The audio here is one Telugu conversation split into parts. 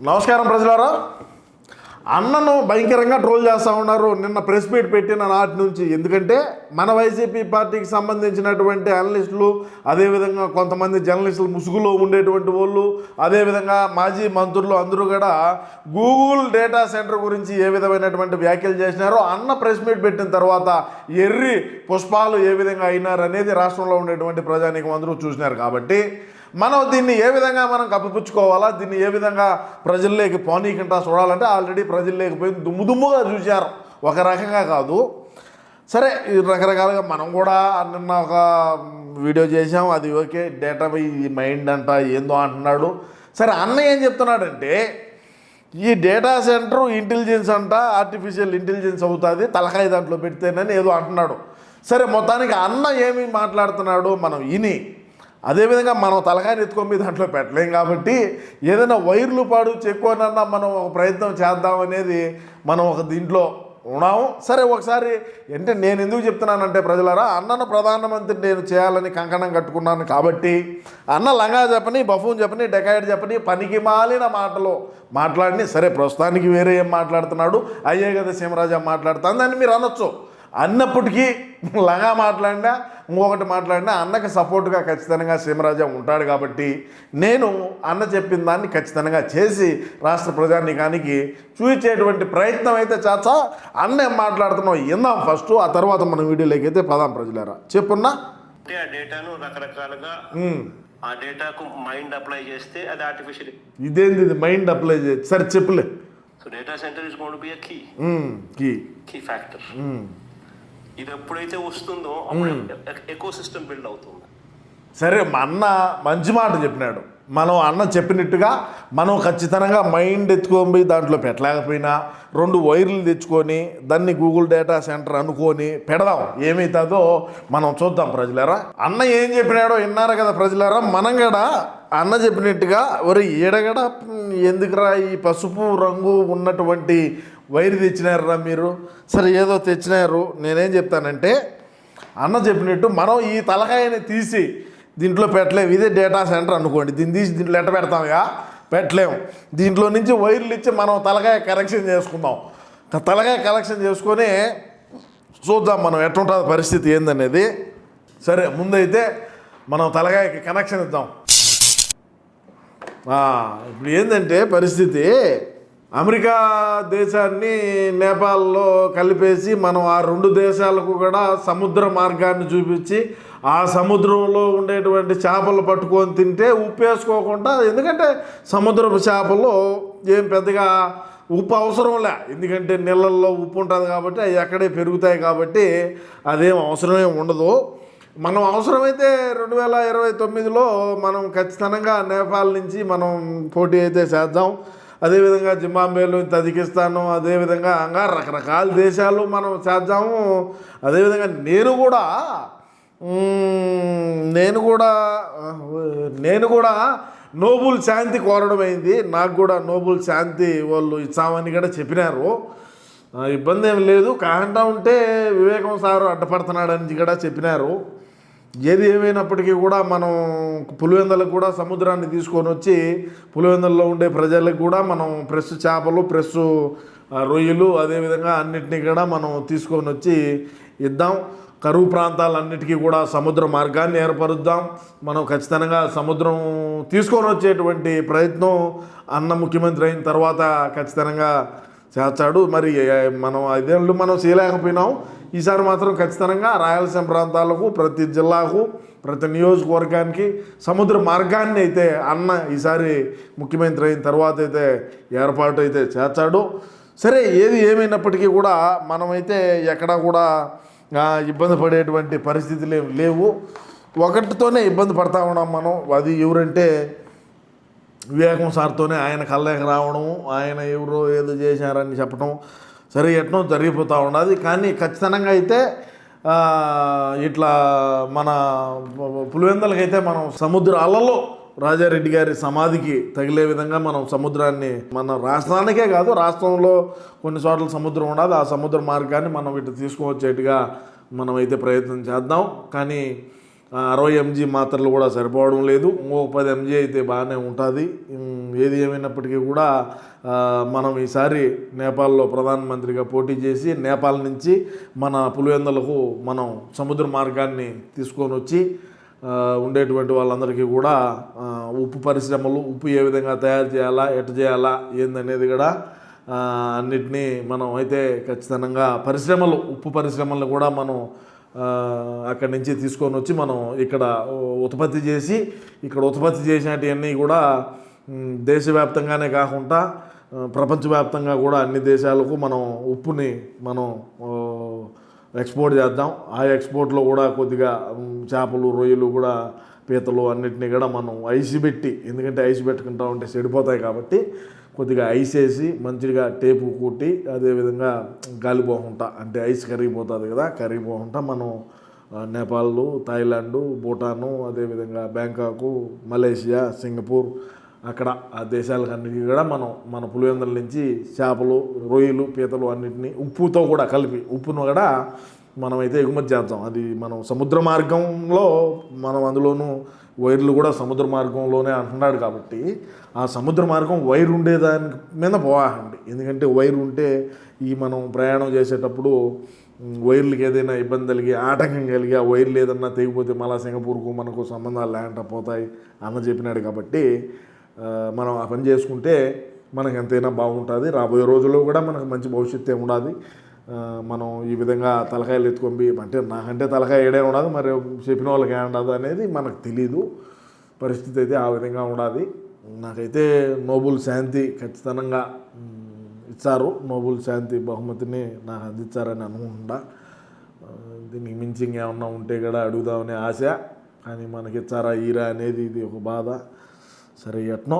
నమస్కారం ప్రజలారా. అన్నను భయంకరంగా ట్రోల్ చేస్తూ ఉన్నారు. నిన్న ప్రెస్ మీట్ పెట్టిన నాటి నుంచి. ఎందుకంటే మన వైసీపీ పార్టీకి సంబంధించినటువంటి అనలిస్టులు అదేవిధంగా కొంతమంది జర్నలిస్టులు ముసుగులో ఉండేటువంటి వాళ్ళు అదేవిధంగా మాజీ మంత్రులు అందరూ కూడా గూగుల్ డేటా సెంటర్ గురించి ఏ విధమైనటువంటి వ్యాఖ్యలు చేసినారో అన్న ప్రెస్ మీట్ పెట్టిన తర్వాత ఎర్రి పుష్పాలు ఏ విధంగా అయినారనేది రాష్ట్రంలో ఉండేటువంటి ప్రజానీకం అందరూ చూసినారు. కాబట్టి మనం దీన్ని ఏ విధంగా మనం కప్పిపుచ్చుకోవాలా? దీన్ని ఏ విధంగా ప్రజల్లోకి పోనీకంటా చూడాలంటే ఆల్రెడీ ప్రజల్లోకి పోయి దుమ్ము దుమ్ముగా చూశారు. ఒక రకంగా కాదు. సరే రకరకాలుగా మనం కూడా నిన్న ఒక వీడియో చేసాం అది ఓకే డేటా ఈ మైండ్ అంట ఏందో అంటున్నాడు. సరే అన్న ఏం చెప్తున్నాడంటే ఈ డేటా సెంటర్ ఇంటెలిజెన్స్ అంట ఆర్టిఫిషియల్ ఇంటెలిజెన్స్ అవుతుంది తలకాయ దాంట్లో పెడితేనని ఏదో అంటున్నాడు. సరే మొత్తానికి అన్న ఏమి మాట్లాడుతున్నాడు? మనం ఇని అదేవిధంగా మనం తలకాయని ఎత్తుకొని దాంట్లో పెట్టలేం కాబట్టి ఏదైనా వైర్లు పాడు చెక్కువనన్నా మనం ఒక ప్రయత్నం చేద్దాం అనేది మనం ఒక దీంట్లో ఉన్నాము. సరే ఒకసారి అంటే నేను ఎందుకు చెప్తున్నానంటే ప్రజలారా అన్నను ప్రధానమంత్రి నేను చేయాలని కంకణం కట్టుకున్నాను కాబట్టి అన్న లంగా చెప్పని బఫూన్ చెప్పని డెకాయిడ్ చెప్పని పనికి మాలిన మాటలు మాట్లాడిని. సరే ప్రస్తుతానికి వేరే ఏం మాట్లాడుతున్నాడు? అయ్యే కదా సీమరాజా మాట్లాడుతుంది అని మీరు అనొచ్చు. అన్నప్పటికీ లంగా మాట్లాడినా ఇంకొకటి మాట్లాడినా అన్నకి సపోర్ట్గా ఖచ్చితంగా సీమరాజా ఉంటాడు కాబట్టి నేను అన్న చెప్పిన దాన్ని ఖచ్చితంగా చేసి రాష్ట్ర ప్రజానీకానికి చూపించేటువంటి ప్రయత్నం అయితే చాచా. అన్న ఏం మాట్లాడుతున్నావు? ఇందాం ఫస్ట్. ఆ తర్వాత మన వీడియోలోకి అయితే పదాం ప్రజలారా. చెప్పున్నా. ఆ డేటాను రకరకాలుగా ఆ డేటాకు మైండ్ అప్లై చేస్తే అది ఆర్టిఫిషియల్. ఇదేంది ఇది? మైండ్ అప్లై చేసి. సరే చెప్పులే. So data center is gonna be a key. Key. Key factor. ఇది ఎప్పుడైతే వస్తుందో ఎకో సిస్టమ్ బిల్డ్ అవుతుంది. సరే మా అన్న మంచి మాట చెప్పినాడు. మనం అన్న చెప్పినట్టుగా మనం ఖచ్చితంగా మైండ్ ఎత్తుకొని దాంట్లో పెట్టలేకపోయినా రెండు వైర్లు తెచ్చుకొని దాన్ని గూగుల్ డేటా సెంటర్ అనుకొని పెడదాం. ఏమవుతుందో మనం చూద్దాం ప్రజలారా. అన్న ఏం చెప్పినాడో విన్నారు కదా ప్రజలారా? మనం కూడా అన్న చెప్పినట్టుగా ఒరే ఈడగడ ఎందుకురా ఈ పసుపు రంగు ఉన్నటువంటి వైర్ తెచ్చినారా మీరు? సరే ఏదో తెచ్చినారు. నేనేం చెప్తానంటే అన్న చెప్పినట్టు మనం ఈ తలకాయని తీసి దీంట్లో పెట్టలేము ఇదే డేటా సెంటర్ అనుకోండి. దీన్ని తీసి దీంట్లో ఎట్ట పెడతాంగా పెట్టలేము దీంట్లో నుంచి వైర్లు ఇచ్చి మనం తలకాయ కరెక్షన్ చేసుకుందాం. తలకాయ కలెక్షన్ చేసుకొని చూద్దాం మనం ఎట్లుంటుంది పరిస్థితి ఏందనేది. సరే ముందైతే మనం తలకాయకి కనెక్షన్ ఇద్దాం. ఇప్పుడు ఏంటంటే పరిస్థితి అమెరికా దేశాన్ని నేపాల్లో కలిపేసి మనం ఆ రెండు దేశాలకు కూడా సముద్ర మార్గాన్ని చూపించి ఆ సముద్రంలో ఉండేటువంటి చేపలు పట్టుకొని తింటే ఉప్పు వేసుకోకుండా ఎందుకంటే సముద్రపు చేపలు ఏం పెద్దగా ఉప్పు అవసరం లే. ఎందుకంటే నీళ్ళల్లో ఉప్పు ఉంటుంది కాబట్టి అవి అక్కడే పెరుగుతాయి కాబట్టి అదేం అవసరమే ఉండదు. మనం అవసరమైతే రెండు వేల ఇరవై తొమ్మిదిలో మనం ఖచ్చితంగా నేపాల్ నుంచి మనం పోటీ అయితే చేద్దాం. అదేవిధంగా జింబాంబేలో తజికిస్తాను అదేవిధంగా ఇంకా రకరకాల దేశాలు మనం చేద్దాము. అదేవిధంగా నేను కూడా నేను కూడా నేను కూడా నోబుల్ శాంతి కోరడం అయింది. నాకు కూడా నోబుల్ శాంతి వాళ్ళు ఇచ్చామని కూడా చెప్పినారు. ఇబ్బంది ఏం లేదు. కాకుండా ఉంటే వివేకం సారు అడ్డపడుతున్నాడని కూడా చెప్పినారు. ఏది ఏమైనప్పటికీ కూడా మనం పులివెందలకు కూడా సముద్రాన్ని తీసుకొని వచ్చి పులివెందల్లో ఉండే ప్రజలకు కూడా మనం ప్రెస్ చేపలు ప్రెస్ రొయ్యలు అదేవిధంగా అన్నిటినీ కూడా మనం తీసుకొని వచ్చి ఇద్దాం. కరువు ప్రాంతాలన్నిటికీ కూడా సముద్ర మార్గాన్ని ఏర్పరుద్దాం. మనం ఖచ్చితంగా సముద్రం తీసుకొని వచ్చేటువంటి ప్రయత్నం అన్న ముఖ్యమంత్రి అయిన తర్వాత ఖచ్చితంగా చేస్తాడు. మరి మనం ఐదేళ్ళు మనం చేయలేకపోయినాం. ఈసారి మాత్రం ఖచ్చితంగా రాయలసీమ ప్రాంతాలకు ప్రతి జిల్లాకు ప్రతి నియోజకవర్గానికి సముద్ర మార్గాన్ని అయితే అన్న ఈసారి ముఖ్యమంత్రి అయిన తర్వాత అయితే ఏర్పాటు అయితే చేస్తాడు. సరే ఏది ఏమైనప్పటికీ కూడా మనమైతే ఎక్కడా కూడా ఇబ్బంది పడేటువంటి పరిస్థితులు ఏమి లేవు. ఒకటితోనే ఇబ్బంది పడతా ఉన్నాం మనం. అది ఎవరంటే వివేకం సార్తోనే ఆయన కళ్ళకి రావడం ఆయన ఎవరో ఏదో చేశారని చెప్పడం సరే ఎట్నో జరిగిపోతూ ఉన్నది. కానీ ఖచ్చితంగా అయితే ఇట్లా మన పులివెందలకైతే మనం సముద్ర అలలో రాజారెడ్డి గారి సమాధికి తగిలే విధంగా మనం సముద్రాన్ని మన రాష్ట్రానికే కాదు రాష్ట్రంలో కొన్ని చోట్ల సముద్రం ఉండదు ఆ సముద్ర మార్గాన్ని మనం ఇటు తీసుకువచ్చేట్టుగా మనం అయితే ప్రయత్నం చేద్దాం. కానీ అరవై ఎంజీ మాత్రలు కూడా సరిపోవడం లేదు. ఇంకో పది ఎంజీ అయితే బాగానే ఉంటుంది. ఏది ఏమైనప్పటికీ కూడా మనం ఈసారి నేపాల్లో ప్రధానమంత్రిగా పోటీ చేసి నేపాల్ నుంచి మన పులివెందులకు మనం సముద్ర మార్గాన్ని తీసుకొని వచ్చి ఉండేటువంటి వాళ్ళందరికీ కూడా ఉప్పు పరిశ్రమలు ఉప్పు ఏ విధంగా తయారు చేయాలా ఎట్ట చేయాలా ఏందనేది కూడా అన్నిటినీ మనం అయితే ఖచ్చితంగా పరిశ్రమలు ఉప్పు పరిశ్రమలను కూడా మనం అక్కడి నుంచి తీసుకొని వచ్చి మనం ఇక్కడ ఉత్పత్తి చేసి ఇక్కడ ఉత్పత్తి చేసినటువన్నీ కూడా దేశవ్యాప్తంగానే కాకుండా ప్రపంచవ్యాప్తంగా కూడా అన్ని దేశాలకు మనం ఉప్పుని మనం ఎక్స్పోర్ట్ చేద్దాం. ఆ ఎక్స్పోర్ట్లో కూడా కొద్దిగా చేపలు రొయ్యలు కూడా పీతలు అన్నిటినీ కూడా మనం ఐసి పెట్టి ఎందుకంటే ఐసి పెట్టుకుంటా ఉంటే చెడిపోతాయి కాబట్టి కొద్దిగా ఐస్ వేసి మంచిగా టేపు కొట్టి అదేవిధంగా గాలి అంటే ఐస్ కరిగిపోతుంది కదా కరిగిపోకుండా మనం నేపాల్ థాయిలాండ్ భూటాను అదేవిధంగా బ్యాంకాకు మలేషియా సింగపూర్ అక్కడ ఆ దేశాలకన్నిటికీ కూడా మనం మన పులివెందుల నుంచి చేపలు రొయ్యలు పీతలు అన్నిటినీ ఉప్పుతో కూడా కలిపి ఉప్పును కూడా మనమైతే ఎగుమతి చేద్దాం. అది మనం సముద్ర మార్గంలో మనం అందులోనూ వైర్లు కూడా సముద్ర మార్గంలోనే అంటున్నాడు కాబట్టి ఆ సముద్ర మార్గం వైర్ ఉండేదాని మీద పోవాలండి. ఎందుకంటే వైర్ ఉంటే ఈ మనం ప్రయాణం చేసేటప్పుడు వైర్లకి ఏదైనా ఇబ్బంది కలిగి ఆటంకం కలిగి ఆ వైర్లు ఏదన్నా తెగిపోతే మళ్ళా సింగపూర్కు మనకు సంబంధాలు లేకుండా పోతాయి అన్న చెప్పినాడు కాబట్టి మనం ఆ పని చేసుకుంటే మనకు ఎంతైనా బాగుంటుంది. రాబోయే రోజుల్లో కూడా మనకు మంచి భవిష్యత్తు ఉండాలి మనం ఈ విధంగా తలకాయలు ఎత్తుకొని అంటే నాకంటే తలకాయ ఏడే ఉండదు మరి చెప్పిన వాళ్ళకి ఉండదు అనేది మనకు తెలీదు. పరిస్థితి అయితే ఆ విధంగా ఉండాలి నాకైతే నోబుల్ శాంతి ఖచ్చితంగా ఇచ్చారు. నోబుల్ శాంతి బహుమతిని నాకు అందించారని అనుకుంటా. దీనికి మించి ఇంకేమన్నా ఉంటే కూడా అడుగుదామనే ఆశ. కానీ మనకి ఇచ్చారా ఈరా అనేది ఇది ఒక బాధ. సరే ఎట్నో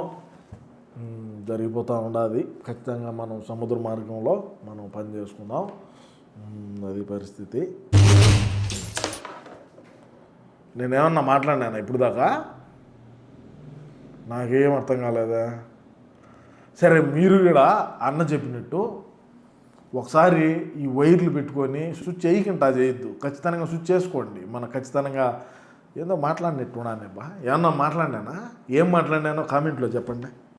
జరిగిపోతూ ఉండాలి ఖచ్చితంగా మనం సముద్ర మార్గంలో మనం పని చేసుకుందాం. అది పరిస్థితి. నేనేమన్నా మాట్లాడినాను ఇప్పుడు దాకా? నాకేం అర్థం కాలేదా. సరే మీరు కూడా అన్న చెప్పినట్టు ఒకసారి ఈ వైర్లు పెట్టుకొని స్విచ్ చేయకుండా చేయొద్దు. ఖచ్చితంగా స్విచ్ చేసుకోండి. మన ఖచ్చితంగా ఏందో మాట్లాడినట్టున్నానబ్బా బా ఏమన్నా మాట్లాడినానా? ఏం మాట్లాడినానో కామెంట్లో చెప్పండి.